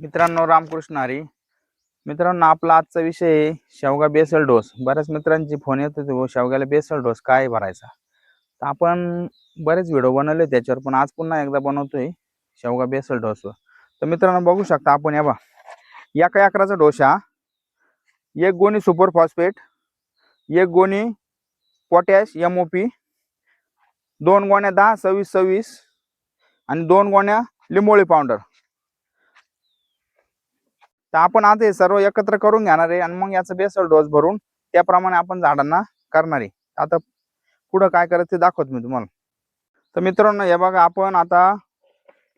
मित्रांनो रामकृष्ण हरी. मित्रांनो आपला आजचा विषय आहे शेवगा बेसल डोस. बऱ्याच मित्रांची फोन येत होते शेवग्याला बेसल डोस काय भरायचा? तर आपण बरेच व्हिडिओ बनवले त्याच्यावर पण आज पुन्हा एकदा बनवतोय शेवगा बेसल डोस. तर मित्रांनो बघू शकता आपण या बा एका अकराचा डोस हा एक गोणी सुपर फॉस्फेट एक गोणी पोटॅश एम ओ पी दोन गोण्या दहा सव्वीस सव्वीस आणि दोन गोण्या लिंबोळी पावडर. तर आपण आता हे सर्व एकत्र करून घेणार आहे आणि मग याचं बेसल डोस भरून त्याप्रमाणे आपण झाडांना करणार आहे. आता पुढं काय करायचं ते दाखवत मी तुम्हाला. तर मित्रांनो हे बघा आपण आता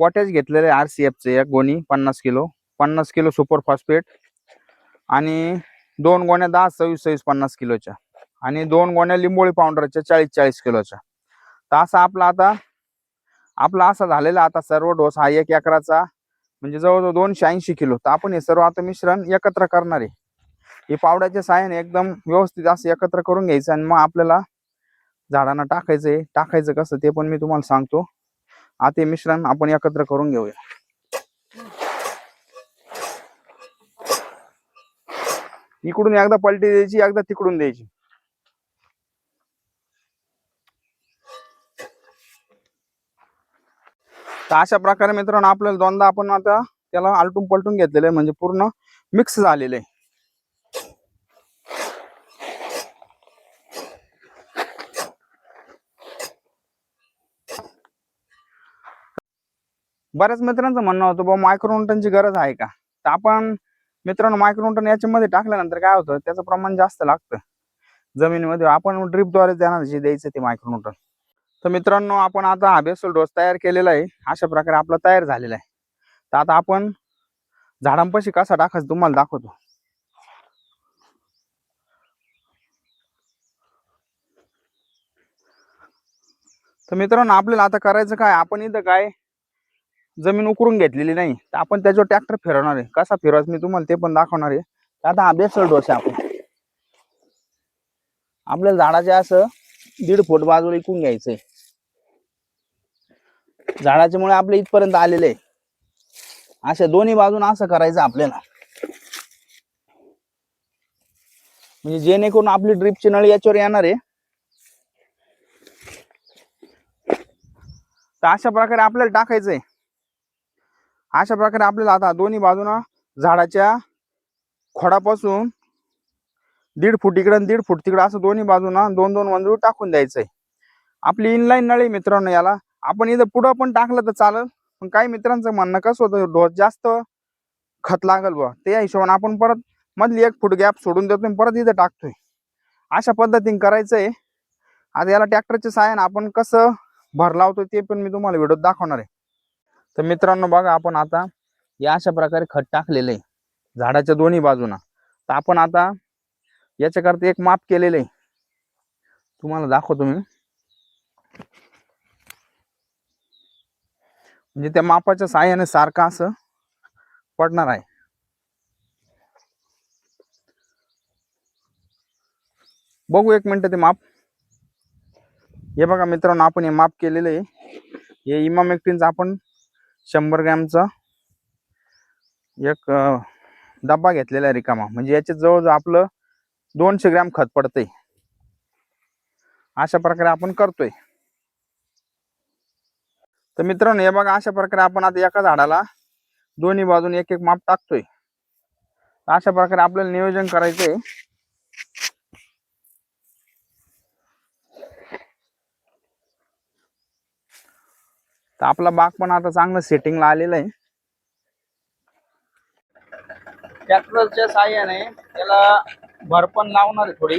पोटॅश घेतलेले आर सी एफचे एक गोणी पन्नास किलो. पन्नास किलो सुपर फॉस्फेट आणि दोन गोण्या दहा सव्वीस सव्वीस पन्नास किलोच्या आणि दोन गोण्या लिंबोळी पावडरच्या चाळीस चाळीस किलोच्या. तर असा आपला आता आपला असा झालेला आता सर्व डोस हा एक एकराचा म्हणजे जवळजवळ दोनशे ऐंशी किलो. तर आपण हे सर्व आता मिश्रण एकत्र करणार आहे. हे पावड्याच्या साहाय्याने एकदम व्यवस्थित असं एकत्र करून घ्यायचं आणि मग आपल्याला झाडांना टाकायचं आहे टाकायचं कसं ते पण मी तुम्हाला सांगतो. आता हे मिश्रण आपण एकत्र करून घेऊया. इकडून एकदा पलटी द्यायची एकदा तिकडून द्यायची. तर अशा प्रकारे मित्रांनो आपल्याला दोनदा आपण आता त्याला आलटून पलटून घेतलेलं आहे म्हणजे पूर्ण मिक्स झालेलं आहे. बऱ्याच मित्रांचं म्हणणं होतं बाबा मायक्रोन्टनची गरज आहे का? तर आपण मित्रांनो मायक्रोन्टन याच्यामध्ये टाकल्यानंतर काय होतं त्याचं प्रमाण जास्त लागतं. जमिनीमध्ये आपण ड्रिपद्वारे देणार जे द्यायचं ते मायक्रोन्यूटन तर मित्रांनो आपण आता हा बेसल डोस तयार केलेला आहे. अशा प्रकारे आपला तयार झालेला आहे. तर आता आपण झाडांपाशी कसा टाकायचा तुम्हाला दाखवतो. तर मित्रांनो आपल्याला आता करायचं काय? आपण इथं काय जमीन उकरून घेतलेली नाही. तर आपण त्याच्यावर ट्रॅक्टर फिरवणार आहे. कसा फिरवायचा मी तुम्हाला ते पण दाखवणार आहे. तर आता हा बेसल डोस आहे आपण आपल्याला झाडाचे असं दीड फूट बाजूला इकून घ्यायचंय झाडाच्या मुळे आपले इथपर्यंत आलेले आहे. अशा दोन्ही बाजून असं करायचं आपल्याला. म्हणजे जेणेकरून आपली ड्रिपची नळी याच्यावर येणार आहे. तर अशा प्रकारे आपल्याला टाकायचंय. अशा प्रकारे आपल्याला आता दोन्ही बाजूना झाडाच्या खोडापासून दीड फूट इकडे दीड फूट तिकडं असं दोन्ही बाजूना दोन दोन वंजूळ टाकून द्यायचंय. आपली इनलाईन नळी मित्रांनो याला. आपण इथं पुढं पण टाकलं तर चालेल. पण काही मित्रांचं म्हणणं कसं होतं डोस जास्त खत लागल बा त्या हिशोबाने आपण परत मधली एक फूट गॅप सोडून देतोय परत इथं टाकतोय. अशा पद्धतीने करायचंय. आता याला ट्रॅक्टरच्या साहाय्याने आपण कसं भर लावतोय ते पण मी तुम्हाला व्हिडिओ दाखवणार आहे. तर मित्रांनो बघा आपण आता या अशा प्रकारे खत टाकलेलं आहे. झाडाच्या दोन्ही बाजूना. तर आपण आता याच्याकरता एक माप केलेलं आहे. तुम्हाला दाखवतो मी. म्हणजे त्या मापाच्या साह्याने सारखं असं पडणार आहे. बघू एक मिनटं ते माप. हे बघा मित्रांनो आपण हे माप केलेलं आहे. हे इमाम इमामेक्टिनचं आपण शंभर ग्रॅमचा एक डब्बा घेतलेला आहे रिकामा. म्हणजे याच्या जवळजवळ आपलं दोनशे ग्रॅम खत पडतंय. अशा प्रकारे आपण करतोय. तर मित्रांनो हे बघा अशा प्रकारे आपण आता एका झाडाला दोन्ही बाजून एक एक माप टाकतोय. तर अशा प्रकारे आपल्याला नियोजन करायचंय. तर आपला बाग पण आता चांगलं सेटिंगला आलेलं आहे. ट्रॅक्टरच्या साह्याने त्याला भर पण लावणार आहे थोडी.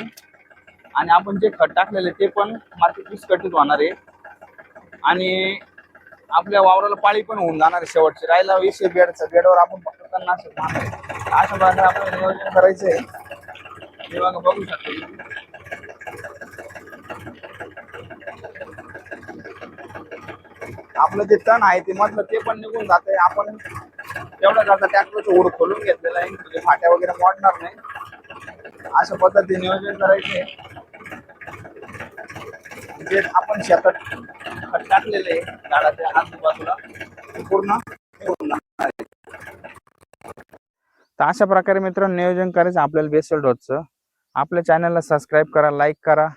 आणि आपण जे खत टाकलेले ते पण मार्केट विस्कटीत होणार आहे. आणि आपल्या वावराला पाळी पण होऊन जाणार आहे शेवटची. राहिला विषय बेडचा. बेडवर आपण फक्त तणनाशक मारणार अशा प्रकारे आपल्याला नियोजन करायचंय. हे बघा बघू शकतो आपलं जे तण आहे ते मधलं ते पण निघून जात आहे आपण तेवढं जाता ट्रॅक्टरचं ओढ खोलून घेतलेलं आहे. म्हणजे फाट्या वगैरे मोडणार नाही. अशा पद्धतीने नियोजन करायचे जे आपण शेतात खत टाकलेले आहे. झाडाच्या आजूबाजूला पूर्ण पूर्ण. आहे. तर अशा प्रकारे मित्रांनो नियोजन करायचं आपल्याला बेसल डोसचं आपल्या चॅनलला सबस्क्राईब करा लाईक करा.